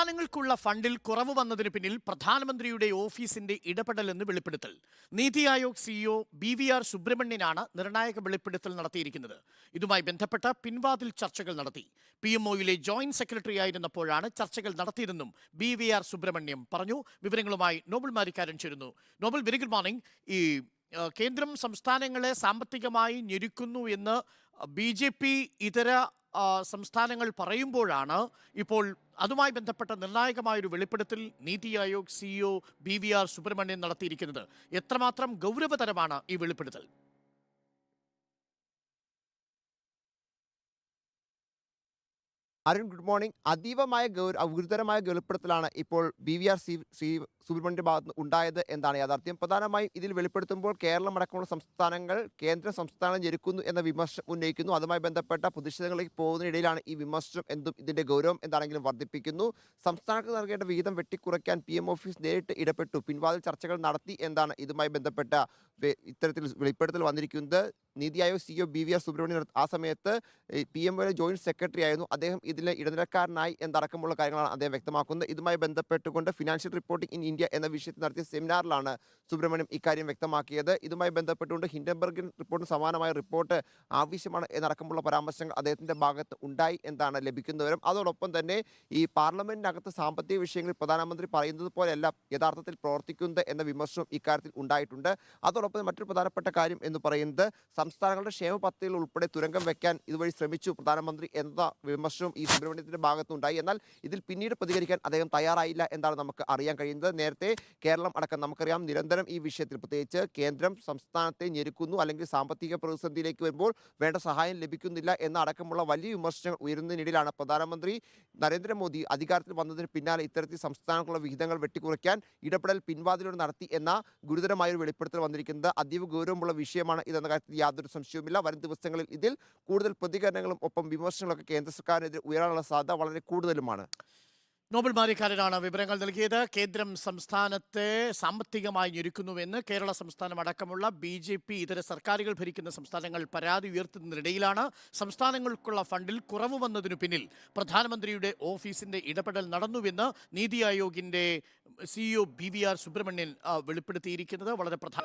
സംസ്ഥാനങ്ങൾക്കുള്ള ഫണ്ടിൽ കുറവ് വന്നതിന് പിന്നിൽ പ്രധാനമന്ത്രിയുടെ ഓഫീസിന്റെ ഇടപെടലെന്ന് വെളിപ്പെടുത്തൽ. NITI Aayog CEO B V R സുബ്രഹ്മണ്യനാണ് നിർണായക വെളിപ്പെടുത്തൽ നടത്തിയിരിക്കുന്നത്. ഇതുമായി ബന്ധപ്പെട്ട പിൻവാതിൽ ചർച്ചകൾ നടത്തി. പി എം ഒയിലെ ജോയിന്റ് സെക്രട്ടറി ആയിരുന്നപ്പോഴാണ് ചർച്ചകൾ നടത്തിയതെന്നും ബി വി ആർ സുബ്രഹ്മണ്യം പറഞ്ഞു. വിവരങ്ങളുമായി നോബൽ മാരിക്കാരൻ ചേരുന്നു. നോബൽ വെരി ഗുഡ് മോർണിംഗ് ഈ കേന്ദ്രം സംസ്ഥാനങ്ങളെ സാമ്പത്തികമായി ഞെരുക്കുന്നു എന്ന് ബി ജെ പി ഇതര സംസ്ഥാനങ്ങൾ പറയുമ്പോഴാണ് ഇപ്പോൾ അതുമായി ബന്ധപ്പെട്ട നിർണായകമായൊരു വെളിപ്പെടുത്തൽ NITI Aayog CEO B V R Subrahmanyam നടത്തിയിരിക്കുന്നത്. എത്രമാത്രം ഗൗരവതരമാണ് ഈ വെളിപ്പെടുത്തൽ? Arun good morning. അതീവമായ ഗൗര ഗുരുതരമായ വെളിപ്പെടുത്തലാണ് ഇപ്പോൾ B V R C Shri സുബ്രഹ്മണ്യന്റെ ഭാഗത്ത് ഉണ്ടായത് എന്നാണ് യാഥാർത്ഥ്യം? പ്രധാനമായും ഇതിൽ വെളിപ്പെടുത്തുമ്പോൾ കേരളം അടക്കമുള്ള സംസ്ഥാനങ്ങൾ കേന്ദ്ര സംസ്ഥാനം ഞെരുക്കുന്നു എന്ന വിമർശനം ഉന്നയിക്കുന്നു. അതുമായി ബന്ധപ്പെട്ട പ്രതിഷേധങ്ങളിലേക്ക് പോകുന്നതിനിടയിലാണ് ഈ വിമർശനം എന്തും ഇതിന്റെ ഗൗരവം എന്താണെങ്കിലും വർദ്ധിപ്പിക്കുന്നു. സംസ്ഥാനങ്ങൾക്ക് നൽകേണ്ട വിഹിതം വെട്ടിക്കുറയ്ക്കാൻ പി എം ഓഫീസ് നേരിട്ട് ഇടപെട്ടു. പിൻവാതിൽ ചർച്ചകൾ നടത്തി എന്നാണ് ഇതുമായി ബന്ധപ്പെട്ട ഇത്തരത്തിൽ വെളിപ്പെടുത്തൽ വന്നിരിക്കുന്നത്. NITI Aayog CEO B V R Subrahmanyam ആ സമയത്ത് പി എം ഒയുടെ ജോയിന്റ് സെക്രട്ടറി ആയിരുന്നു. അദ്ദേഹം ഇതിലെ ഇടനിലക്കാരനായി എന്തടക്കമുള്ള കാര്യങ്ങളാണ് അദ്ദേഹം വ്യക്തമാക്കുന്നത്. ഇതുമായി ബന്ധപ്പെട്ടുകൊണ്ട് ഫിനാൻഷ്യൽ റിപ്പോർട്ടിംഗ് ഇൻ ഇന്ത്യ എന്ന വിഷയത്തിൽ നടത്തിയ സെമിനാറിലാണ് സുബ്രഹ്മണ്യം ഇക്കാര്യം വ്യക്തമാക്കിയത്. ഇതുമായി ബന്ധപ്പെട്ടുകൊണ്ട് ഹിൻഡൻബർഗിൻ റിപ്പോർട്ടിന് സമാനമായ റിപ്പോർട്ട് ആവശ്യമാണ് എന്നടക്കമുള്ള പരാമർശങ്ങൾ അദ്ദേഹത്തിന്റെ ഭാഗത്ത് ഉണ്ടായി എന്നാണ് ലഭിക്കുന്നവരും അതോടൊപ്പം തന്നെ ഈ പാർലമെന്റിനകത്ത് സാമ്പത്തിക വിഷയങ്ങളിൽ പ്രധാനമന്ത്രി പറയുന്നത് പോലെയല്ല യഥാർത്ഥത്തിൽ പ്രവർത്തിക്കുന്നത് എന്ന വിമർശനം ഇക്കാര്യത്തിൽ ഉണ്ടായിട്ടുണ്ട്. അതോടൊപ്പം മറ്റൊരു പ്രധാനപ്പെട്ട കാര്യം എന്ന് പറയുന്നത് സംസ്ഥാനങ്ങളുടെ ക്ഷേമ പദ്ധതികൾ ഉൾപ്പെടെ തുരങ്കം വെക്കാൻ ഇതുവഴി ശ്രമിച്ചു പ്രധാനമന്ത്രി എന്ന വിമർശനവും ഈ സുബ്രഹ്മണ്യത്തിന്റെ ഭാഗത്തുണ്ടായി. എന്നാൽ ഇതിൽ പിന്നീട് പ്രതികരിക്കാൻ അദ്ദേഹം തയ്യാറായില്ല എന്നാണ് നമുക്ക് അറിയാൻ കഴിയുന്നത്. നേരത്തെ കേരളം അടക്കം നമുക്കറിയാം നിരന്തരം ഈ വിഷയത്തിൽ പ്രത്യേകിച്ച് കേന്ദ്രം സംസ്ഥാനത്തെ ഞെരുക്കുന്നു അല്ലെങ്കിൽ സാമ്പത്തിക പ്രതിസന്ധിയിലേക്ക് വരുമ്പോൾ വേണ്ട സഹായം ലഭിക്കുന്നില്ല എന്ന അടക്കമുള്ള വലിയ വിമർശനങ്ങൾ ഉയരുന്നതിനിടയിലാണ് പ്രധാനമന്ത്രി നരേന്ദ്രമോദി അധികാരത്തിൽ വന്നതിന് പിന്നാലെ ഇത്തരത്തിൽ സംസ്ഥാനങ്ങൾക്കുള്ള വിഹിതങ്ങൾ വെട്ടിക്കുറയ്ക്കാൻ ഇടപെടൽ പിൻവാതിലൂടെ നടത്തി എന്ന ഗുരുതരമായ ഒരു വെളിപ്പെടുത്തൽ വന്നിരിക്കുന്നത് അതീവ ഗൗരവമുള്ള വിഷയമാണ് ഇതെന്ന കാര്യത്തിൽ യാതൊരു സംശയവുമില്ല. വരും ദിവസങ്ങളിൽ ഇതിൽ കൂടുതൽ പ്രതികരണങ്ങളും ഒപ്പം വിമർശനങ്ങളൊക്കെ കേന്ദ്ര സർക്കാരിനെതിരെ ഉയരാനുള്ള സാധ്യത വളരെ കൂടുതലുമാണ്. നോബൽ മാരിക്കാരനാണ് വിവരങ്ങൾ നൽകിയത്. കേന്ദ്രം സംസ്ഥാനത്തെ സാമ്പത്തികമായി ഞെരുക്കുന്നുവെന്ന് കേരള സംസ്ഥാനം അടക്കമുള്ള ബി ജെ പി ഇതര സർക്കാരുകൾ ഭരിക്കുന്ന സംസ്ഥാനങ്ങൾ പരാതി ഉയർത്തുന്നതിനിടയിലാണ് സംസ്ഥാനങ്ങൾക്കുള്ള ഫണ്ടിൽ കുറവ് വന്നതിനു പിന്നിൽ പ്രധാനമന്ത്രിയുടെ ഓഫീസിന്റെ ഇടപെടൽ നടന്നുവെന്ന് നീതി ആയോഗിന്റെ CEO B V R Subrahmanyam വെളിപ്പെടുത്തിയിരിക്കുന്നത്. വളരെ പ്രധാന